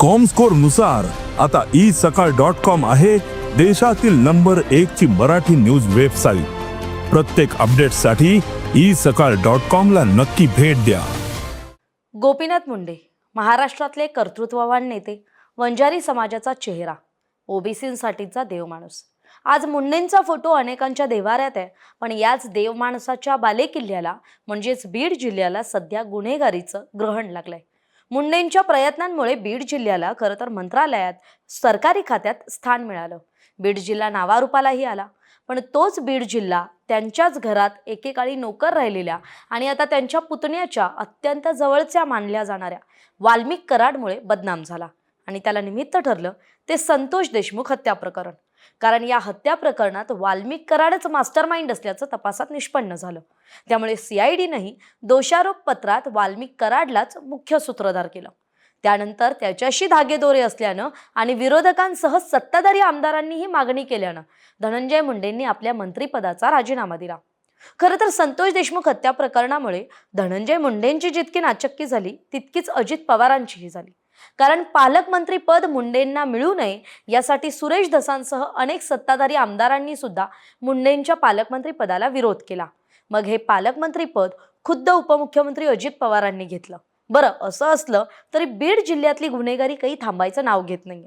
कॉमस्कोरनुसार आता ई सकाळ dot com आहे देशातील नंबर एक ची मराठी न्यूज वेबसाईट प्रत्येक अपडेटसाठी ई सकाळ डॉट कॉम ला नक्की भेट द्या. गोपीनाथ मुंडे महाराष्ट्रातले कर्तृत्ववान नेते वंजारी समाजाचा चेहरा ओबीसींसाठीचा देवमाणूस आज मुंडेंचा फोटो अनेकांच्या देवाऱ्यात आहे पण याच देवमाणसाच्या बालेकिल्ल्याला म्हणजेच बीड जिल्ह्याला सध्या गुन्हेगारीचं ग्रहण लागलंय. मुंडेंच्या प्रयत्नांमुळे बीड जिल्ह्याला खरं तर मंत्रालयात सरकारी खात्यात स्थान मिळालं. बीड जिल्हा नावारूपालाही आला. पण तोच बीड जिल्हा त्यांच्याच घरात एकेकाळी नोकर राहिलेल्या आणि आता त्यांच्या पुतण्याच्या अत्यंत जवळच्या मानल्या जाणाऱ्या वाल्मिक कराडमुळे बदनाम झाला. आणि त्याला निमित्त ठरलं ते संतोष देशमुख हत्या प्रकरण. कारण या हत्या प्रकरणात वाल्मिक कराडच मास्टर माइंड असल्याचं तपासात निष्पन्न झालं. त्यामुळे सीआयडीनंही दोषारोप पत्रात वाल्मिक कराडलाच मुख्य सूत्रधार केलं. त्यानंतर त्याच्याशी धागेदोरे असल्यानं आणि विरोधकांसह सत्ताधारी आमदारांनी ही मागणी केल्यानं धनंजय मुंडेंनी आपल्या मंत्रिपदाचा राजीनामा दिला. खरं तर संतोष देशमुख हत्या प्रकरणामुळे धनंजय मुंडेंची जितकी नाचक्की झाली तितकीच अजित पवारांचीही झाली. कारण पालकमंत्री पद मुंडेंना मिळू नये यासाठी सुरेश धसांसह अनेक सत्ताधारी आमदारांनी सुद्धा मुंडेंच्या पालकमंत्री पदाला विरोध केला. मग हे पालकमंत्री पद खुद्द उपमुख्यमंत्री अजित पवारांनी घेतलं. बरं असं असलं तरी बीड जिल्ह्यातली गुन्हेगारी काही थांबायचं नाव घेत नाहीये.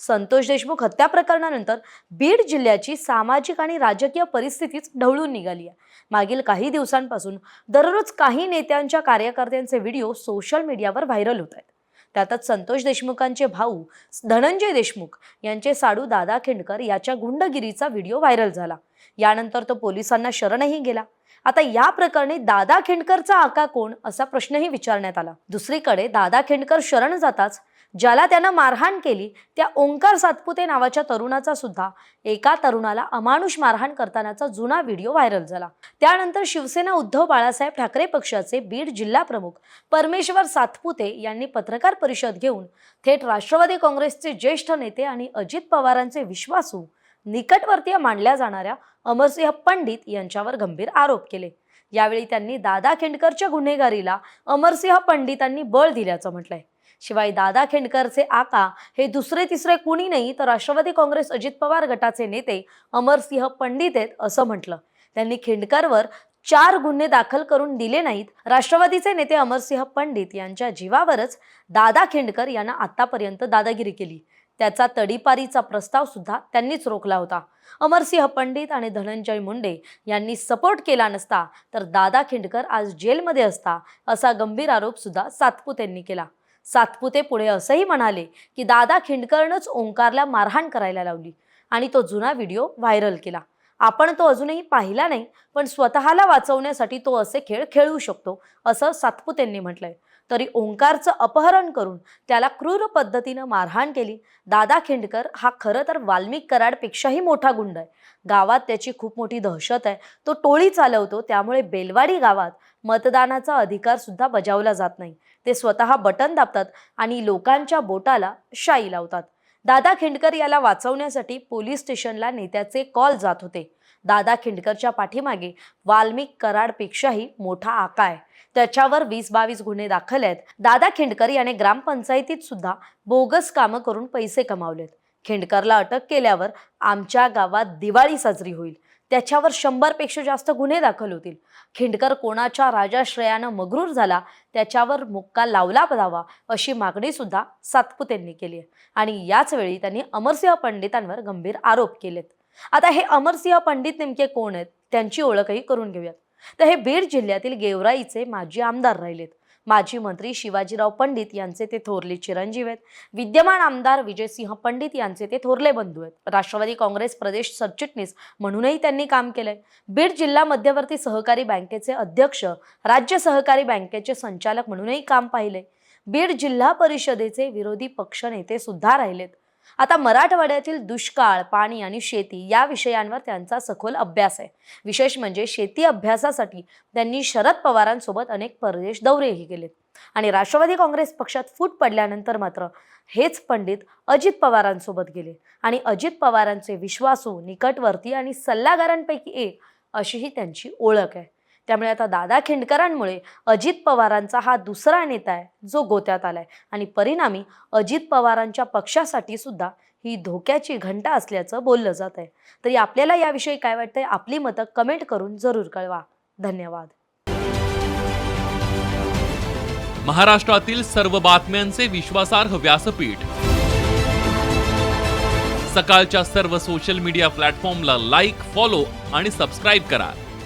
संतोष देशमुख हत्या प्रकरणानंतर बीड जिल्ह्याची सामाजिक आणि राजकीय परिस्थितीच ढवळून निघाली आहे मागील काही दिवसांपासून दररोज काही नेत्यांच्या कार्यकर्त्यांचे व्हिडिओ सोशल मीडियावर व्हायरल होत आहेत. त्यातच संतोष देशमुखांचे भाऊ धनंजय देशमुख यांचे साडू दादा खिंडकर याच्या गुंडगिरीचा व्हिडिओ व्हायरल झाला. यानंतर तो पोलिसांना शरणही गेला. आता या प्रकरणी दादा खिंडकरचा आका कोण असा प्रश्नही विचारण्यात आला. दुसरीकडे दादा खिंडकर शरण जाताच ज्याला त्यानं मारहाण केली त्या ओंकार सातपुते नावाच्या तरुणाचा सुद्धा एका तरुणाला अमानुष मारहाण करतानाचा जुना व्हिडिओ व्हायरल झाला. त्यानंतर शिवसेना उद्धव बाळासाहेब ठाकरे पक्षाचे बीड जिल्हा प्रमुख परमेश्वर सातपुते यांनी पत्रकार परिषद घेऊन थेट राष्ट्रवादी काँग्रेसचे ज्येष्ठ नेते आणि अजित पवारांचे विश्वासू निकटवर्तीय मानल्या जाणाऱ्या अमरसिंह पंडित यांच्यावर गंभीर आरोप केले. यावेळी त्यांनी दादा खेंडकरच्या गुन्हेगारीला अमरसिंह पंडितांनी बळ दिल्याचं म्हटलंय. शिवाय दादा खेंडकरचे आका हे दुसरे तिसरे कुणी नाही तर राष्ट्रवादी काँग्रेस अजित पवार गटाचे नेते अमरसिंह पंडित आहेत असं म्हटलं. त्यांनी खेंडकरवर चार गुन्हे दाखल करून दिले नाहीत. राष्ट्रवादीचे नेते अमरसिंह पंडित यांच्या जीवावरच दादा खेंडकर यांना आतापर्यंत दादागिरी केली. त्याचा तडीपारीचा प्रस्ताव सुद्धा त्यांनीच रोखला होता. अमरसिंह पंडित आणि धनंजय मुंडे यांनी सपोर्ट केला नसता तर दादा खिंडकर आज जेलमध्ये असता असा गंभीर आरोप सुद्धा सातपुतेंनी केला. सातपुते पुढे असंही म्हणाले की दादा खिंडकरनंच ओंकारला मारहाण करायला लावली आणि तो जुना व्हिडिओ व्हायरल केला. आपण तो अजूनही पाहिला नाही पण स्वतःला वाचवण्यासाठी तो असे खेळ खेळू शकतो असं सातपुतेंनी म्हटलंय. तरी ओंकारचं अपहरण करून त्याला क्रूर पद्धतीनं मारहाण केली. दादा खिंडकर हा खरं तर वाल्मिक कराडपेक्षाही मोठा गुंड आहे. गावात त्याची खूप मोठी दहशत आहे. तो टोळी चालवतो त्यामुळे बेलवाडी गावात मतदानाचा अधिकार सुद्धा बजावला जात नाही. ते स्वतः बटन दाबतात आणि लोकांच्या बोटाला शाई लावतात. दादा खिंडकर याला वाचवण्यासाठी पोलीस स्टेशनला नेत्याचे कॉल जात होते. दादा खिंडकरच्या पाठीमागे वाल्मिक कराडपेक्षाही मोठा आका आहे. त्याच्यावर वीस बावीस गुन्हे दाखल आहेत. दादा खिंडकर याने ग्रामपंचायतीत सुद्धा बोगस कामं करून पैसे कमावलेत. खिंडकरला अटक केल्यावर आमच्या गावात दिवाळी साजरी होईल. त्याच्यावर शंभरपेक्षा जास्त गुन्हे दाखल होतील. खिंडकर कोणाच्या राजाश्रयानं मगरूर झाला त्याच्यावर मुक्का लावला जावा अशी मागणी सुद्धा सातपुतेंनी केली आहे. आणि याच वेळी त्यांनी अमरसिंह पंडितांवर गंभीर आरोप केलेत. आता हे अमरसिंह पंडित नेमके कोण आहेत? त्यांची ओळखही करून घेऊयात. तर हे बीड जिल्ह्यातील गेवराईचे माजी आमदार राहिलेत. माजी मंत्री शिवाजीराव पंडित यांचे ते थोरले चिरंजीव आहेत. विद्यमान आमदार विजयसिंह पंडित यांचे ते थोरले बंधू आहेत. राष्ट्रवादी काँग्रेस प्रदेश सरचिटणीस म्हणूनही त्यांनी काम केलंय. बीड जिल्हा मध्यवर्ती सहकारी बँकेचे अध्यक्ष राज्य सहकारी बँकेचे संचालक म्हणूनही काम पाहिले बीड जिल्हा परिषदेचे विरोधी पक्षनेते सुद्धा राहिलेत. आता मराठवाड्यातील दुष्काळ पाणी आणि शेती या विषयांवर त्यांचा सखोल अभ्यास आहे. विशेष म्हणजे शेती अभ्यासासाठी त्यांनी शरद पवारांसोबत अनेक परदेश दौरेही केलेत. आणि राष्ट्रवादी काँग्रेस पक्षात फूट पडल्यानंतर मात्र हेच पंडित अजित पवारांसोबत गेले. आणि अजित पवारांचे विश्वासू निकटवर्ती आणि सल्लागारांपैकी एक अशी ही त्यांची ओळख आहे. त्यामुळे आता दादा खेंडकरांमुळे अजित पवारांचा हा दुसरा नेता आहे जो गोत्यात आलाय. आणि परिणामी अजित पवारांच्या पक्षासाठी सुद्धा ही धोक्याची घंटा असल्याचं बोललं जात आहे. तरी आपल्याला याविषयी काय वाटतंय? आपली मतं कमेंट करून जरूर कळवा. धन्यवाद. महाराष्ट्रातील सर्व बातम्यांचे विश्वासार्ह व्यासपीठ. सकाळच्या सर्व सोशल मीडिया प्लॅटफॉर्मला लाईक फॉलो आणि सबस्क्राईब करा.